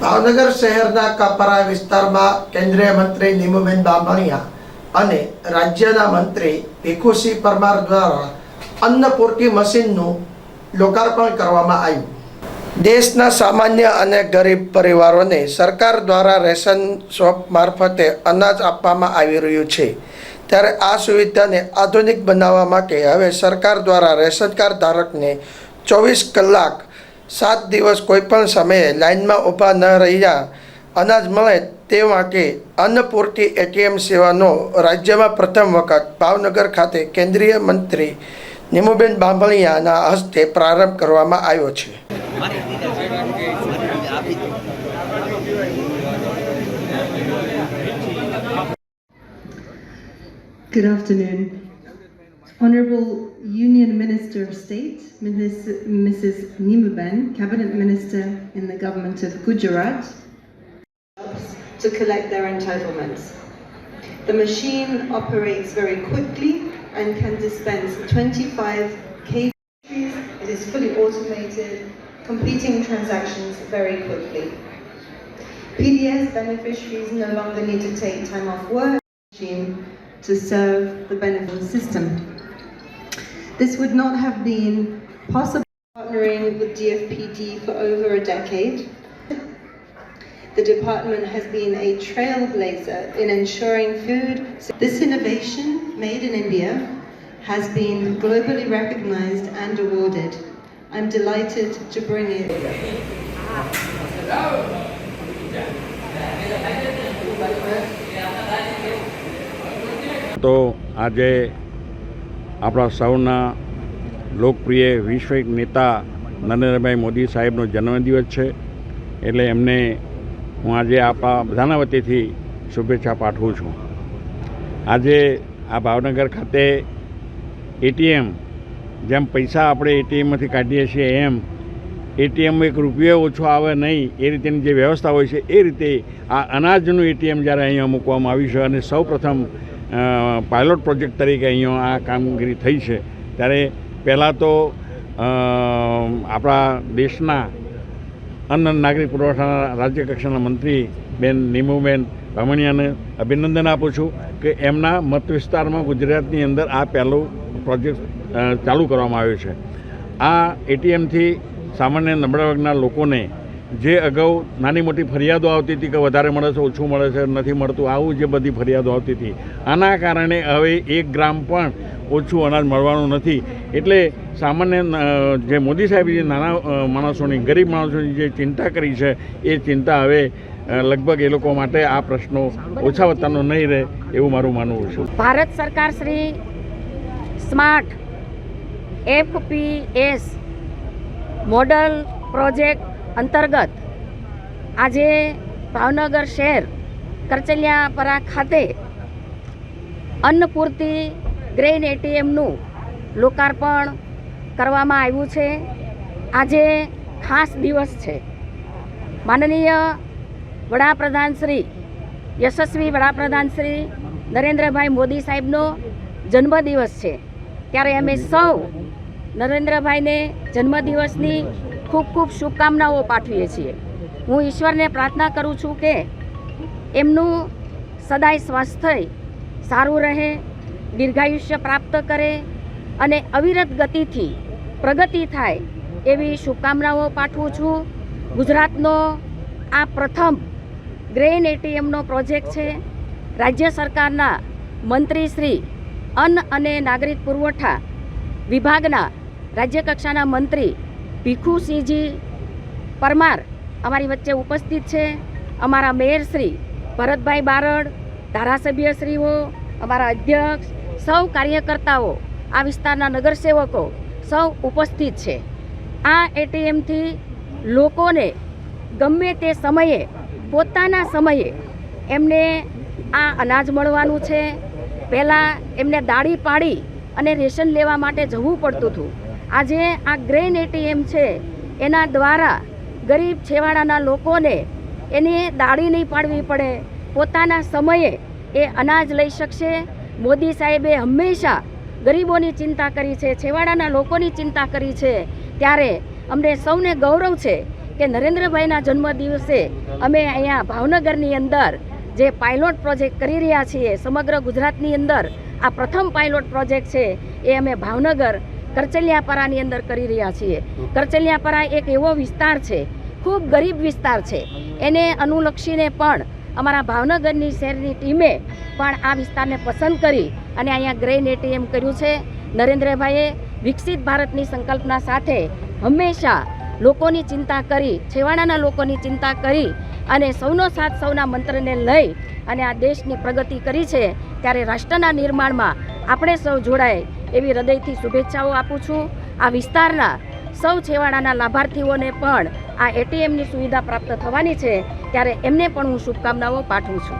ભાવનગર શહેરના કપરા વિસ્તારમાં કેન્દ્રીય મંત્રી નીમુબેન બામણિયા અને રાજ્યના મંત્રી ભીખુસિંહ પરમાર દ્વારા અન્નપૂર્તિ મશીનનું લોકાર્પણ કરવામાં આવ્યું. દેશના સામાન્ય અને ગરીબ પરિવારોને સરકાર દ્વારા રેશન શોપ મારફતે અનાજ આપવામાં આવી રહ્યું છે. ત્યારે આ સુવિધાને આધુનિક બનાવવા માટે હવે સરકાર દ્વારા રેશન કાર્ડ ધારકને ચોવીસ કલાક સાત દિવસ કોઈપણ સમયે લાઇનમાં ઊભા ન રહ્યા અનાજ મળે તે માટે અન્નપૂર્તિ એટીએમ સેવાનો રાજ્યમાં પ્રથમ વખત ભાવનગર ખાતે કેન્દ્રીય મંત્રી નિમુબેન બાંભણિયાના હસ્તે પ્રારંભ કરવામાં આવ્યો છે Good afternoon. Honourable Union Minister of State, Mrs. Nimuben, Cabinet Minister in the Government of Gujarat, to collect their entitlements. The machine operates very quickly and can dispense 25 kg. It is fully automated, completing transactions very quickly. PDS beneficiaries no longer need to take time off work machine to serve the benefit system. This would not have been possible partnering with DFPD for over a decade. The department has been a trailblazer in ensuring food. This innovation, made in India, has been globally recognized and awarded. I'm delighted to bring it. તો આજે આપણા સૌના લોકપ્રિય વૈશ્વિક નેતા નરેન્દ્રભાઈ મોદી સાહેબનો જન્મદિવસ છે. એટલે એમને હું આજે આપણા બધાના વતીથી શુભેચ્છા પાઠવું છું. આજે આ ભાવનગર ખાતે એટીએમ જેમ પૈસા આપણે એટીએમમાંથી કાઢીએ છીએ એમ, એટીએમમાં એક રૂપિયો ઓછો આવે નહીં, એ રીતેની જે વ્યવસ્થા હોય છે, એ રીતે આ અનાજનું એટીએમ જ્યારે અહીંયા મૂકવામાં આવ્યું છે અને સૌ પાયલોટ પ્રોજેક્ટ તરીકે અહીંયા આ કામગીરી થઈ છે. ત્યારે પહેલાં તો આપણા દેશના અન્ન નાગરિક પુરવઠાના રાજ્ય કક્ષાના મંત્રી બેન નીમુબેન રમણીયાને અભિનંદન આપું છું કે એમના મત વિસ્તારમાં ગુજરાતની અંદર આ પહેલો પ્રોજેક્ટ ચાલુ કરવામાં આવ્યો છે. આ એટીએમથી સામાન્ય નબળા વર્ગના લોકોને જે અગાઉ નાની મોટી ફરિયાદો આવતી હતી કે વધારે મળે છે, ઓછું મળે છે, નથી મળતું, આવું જે બધી ફરિયાદો આવતી હતી, આના કારણે હવે એક ગ્રામ પણ ઓછું અનાજ મળવાનું નથી. એટલે સામાન્ય જે મોદી સાહેબે જે નાના માણસોની, ગરીબ માણસોની જે ચિંતા કરી છે, એ ચિંતા હવે લગભગ એ લોકો માટે આ પ્રશ્નો ઓછા વત્તાનો નહીં રહે એવું મારું માનવું છે. ભારત સરકાર Shri smart FPS model project અંતર્ગત આજે ભાવનગર શહેર કરચલિયાપરા ખાતે અન્નપૂર્તિ ગ્રેન એટીએમનું લોકાર્પણ કરવામાં આવ્યું છે. આજે ખાસ દિવસ છે. માનનીય વડાપ્રધાન શ્રી, યશસ્વી વડાપ્રધાન શ્રી નરેન્દ્રભાઈ મોદી સાહેબનો જન્મદિવસ છે. ત્યારે અમે સૌ નરેન્દ્રભાઈને જન્મદિવસની ખૂબ ખૂબ શુભકામનાઓ પાઠવીએ છીએ. હું ઈશ્વરને પ્રાર્થના કરું છું કે એમનું સદાય સ્વાસ્થ્ય સારું રહે, દીર્ઘાયુષ્ય પ્રાપ્ત કરે અને અવિરત ગતિથી પ્રગતિ થાય એવી શુભકામનાઓ પાઠવું છું. ગુજરાતનો આ પ્રથમ ગ્રેન એટીએમનો પ્રોજેક્ટ છે. રાજ્ય સરકારના મંત્રી શ્રી અન્ન અને નાગરિક પુરવઠા વિભાગના રાજ્યકક્ષાના મંત્રી ભીખુસિંહજી પરમાર અમારી વચ્ચે ઉપસ્થિત છે. અમારા મેયર શ્રી ભરતભાઈ બારડ ધારાસભ્યશ્રીઓ અમારા અધ્યક્ષ, સૌ કાર્યકર્તાઓ, આ વિસ્તારના નગરસેવકો સૌ ઉપસ્થિત છે. આ એટીએમથી લોકોને ગમે તે સમયે, પોતાના સમયે એમને આ અનાજ મળવાનું છે. પહેલાં એમને દાડી પાડી અને રેશન લેવા માટે જવું પડતું હતું. આજે આ ગ્રેન એટીએમ છે, એના દ્વારા ગરીબ છેવાડાના લોકોને એને દાડી નહીં પાડવી પડે. પોતાના સમયે એ અનાજ લઈ શકશે. મોદી સાહેબે હંમેશા ગરીબોની ચિંતા કરી છે, છેવાડાના લોકોની ચિંતા કરી છે. ત્યારે અમને સૌને ગૌરવ છે કે નરેન્દ્રભાઈના જન્મદિવસે અમે અહીંયા ભાવનગરની અંદર જે પાયલોટ પ્રોજેક્ટ કરી રહ્યા છીએ, સમગ્ર ગુજરાતની અંદર આ પ્રથમ પાયલોટ પ્રોજેક્ટ છે, એ અમે ભાવનગર કરચલિયાપરાની અંદર કરી રહ્યા છીએ. કરચલિયાપરા એક એવો વિસ્તાર છે, ખૂબ ગરીબ વિસ્તાર છે. એને અનુલક્ષીને પણ અમારા ભાવનગરની શહેરની ટીમે પણ આ વિસ્તારને પસંદ કરી અને અહીંયા ગ્રેન એટીએમ કર્યું છે. નરેન્દ્રભાઈએ વિકસિત ભારતની સંકલ્પના સાથે હંમેશા લોકોની ચિંતા કરી, છેવાડાના લોકોની ચિંતા કરી અને સૌનો સાથ સૌના મંત્રને લઈ અને આ દેશની પ્રગતિ કરી છે. ત્યારે રાષ્ટ્રના નિર્માણમાં આપણે સૌ જોડાય એવી હૃદયથી શુભેચ્છાઓ આપું છું. આ વિસ્તારના સૌ છેવાડાના લાભાર્થીઓને પણ આ એટીએમની સુવિધા પ્રાપ્ત થવાની છે ત્યારે એમને પણ હું શુભકામનાઓ પાઠવું છું.